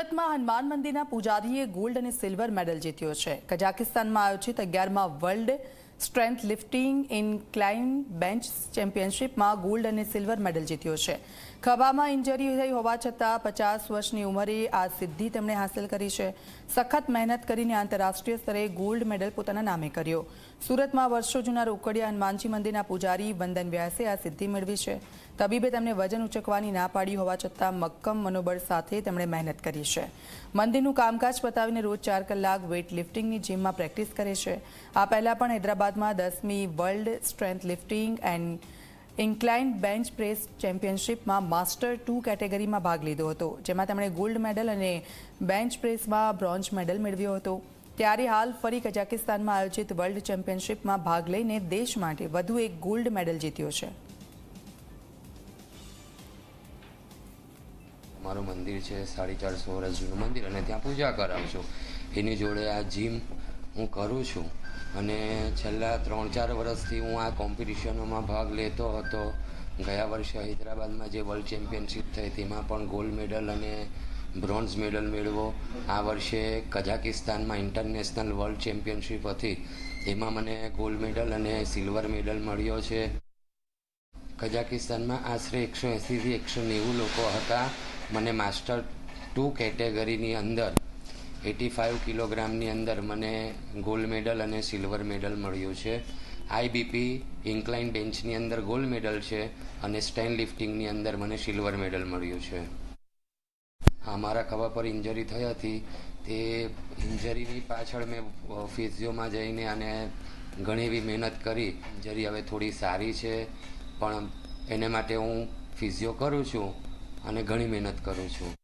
સુરતમાં હનુમાન મંદિરના પૂજારીએ ગોલ્ડ અને સિલ્વર મેડલ જીત્યો છે. કઝાકિસ્તાનમાં આયોજિત અગિયારમાં world strength lifting incline bench ચેમ્પિયનશિપમાં gold અને સિલ્વર મેડલ જીત્યો છે. ખભામાં ઇન્જરી થઈ હોવા છતાં પચાસ વર્ષની ઉંમરે આ સિદ્ધિ તેમણે હાંસલ કરી છે. સખત મહેનત કરીને આંતરરાષ્ટ્રીય સ્તરે ગોલ્ડ મેડલ પોતાના નામે કર્યો. સુરતમાં વર્ષો જૂના રોકડિયા હનુમાનજી મંદિરના પૂજારી વંદન વ્યાસે આ સિદ્ધિ મેળવી છે. તબીબે તેમને વજન ઉચકવાની ના પાડી હોવા છતાં મક્કમ મનોબળ સાથે તેમણે મહેનત કરી છે. મંદિરનું કામકાજ પતાવીને રોજ ચાર કલાક વેઇટ લિફ્ટિંગની જીમમાં પ્રેક્ટિસ કરે છે. આ પહેલા પણ હૈદરાબાદમાં દસમી world strength lifting and incline bench press ચેમ્પિયનશિપમાં master two કેટેગરીમાં ભાગ લીધો હતો, જેમાં તેમણે ગોલ્ડ મેડલ અને બેન્ચ પ્રેસમાં બ્રોન્ઝ મેડલ મેળવ્યો હતો. ત્યારે હાલ ફરી કઝાકિસ્તાનમાં આયોજિત વર્લ્ડ ચેમ્પિયનશિપમાં ભાગ લઈને દેશ માટે વધુ એક ગોલ્ડ મેડલ જીત્યો છે. મારું મંદિર છે, સાડી ચારસો વર્ષ જૂનું મંદિર અને ત્યાં પૂજા કરાવું એની જોડે આ જીમ હું કરું છું. અને છેલ્લા ત્રણ ચાર વર્ષથી હું આ કોમ્પિટિશનોમાં ભાગ લેતો હતો. ગયા વર્ષે હૈદરાબાદમાં જે વર્લ્ડ ચેમ્પિયનશિપ થઈ, તેમાં પણ ગોલ્ડ મેડલ અને બ્રોન્ઝ મેડલ મેળવો. આ વર્ષે કઝાકિસ્તાનમાં ઇન્ટરનેશનલ વર્લ્ડ ચેમ્પિયનશિપ હતી. એમાં મને ગોલ્ડ મેડલ અને સિલ્વર મેડલ મળ્યો છે. કઝાકિસ્તાનમાં આશરે એકસો એંસીથી એકસો નેવું લોકો હતા. મને માસ્ટર ટુ કેટેગરીની અંદર એટી ફાઇવ કિલોગ્રામની અંદર મને ગોલ્ડ મેડલ અને સિલ્વર મેડલ મળ્યું છે. આઈબીપી ઇન્કલાઇન બેન્ચની અંદર ગોલ્ડ મેડલ છે અને સ્ટેન લિફ્ટિંગની અંદર મને સિલ્વર મેડલ મળ્યું છે. હા મારા ખભા પર ઇન્જરી થઈ હતી. તે ઇન્જરીની પાછળ મેં ફિઝિયોમાં જઈને અને ઘણી એવી મહેનત કરી. ઇન્જરી હવે થોડી સારી છે, પણ એને માટે હું ફિઝિયો કરું છું. અને ઘણી મહેનત કરું છું.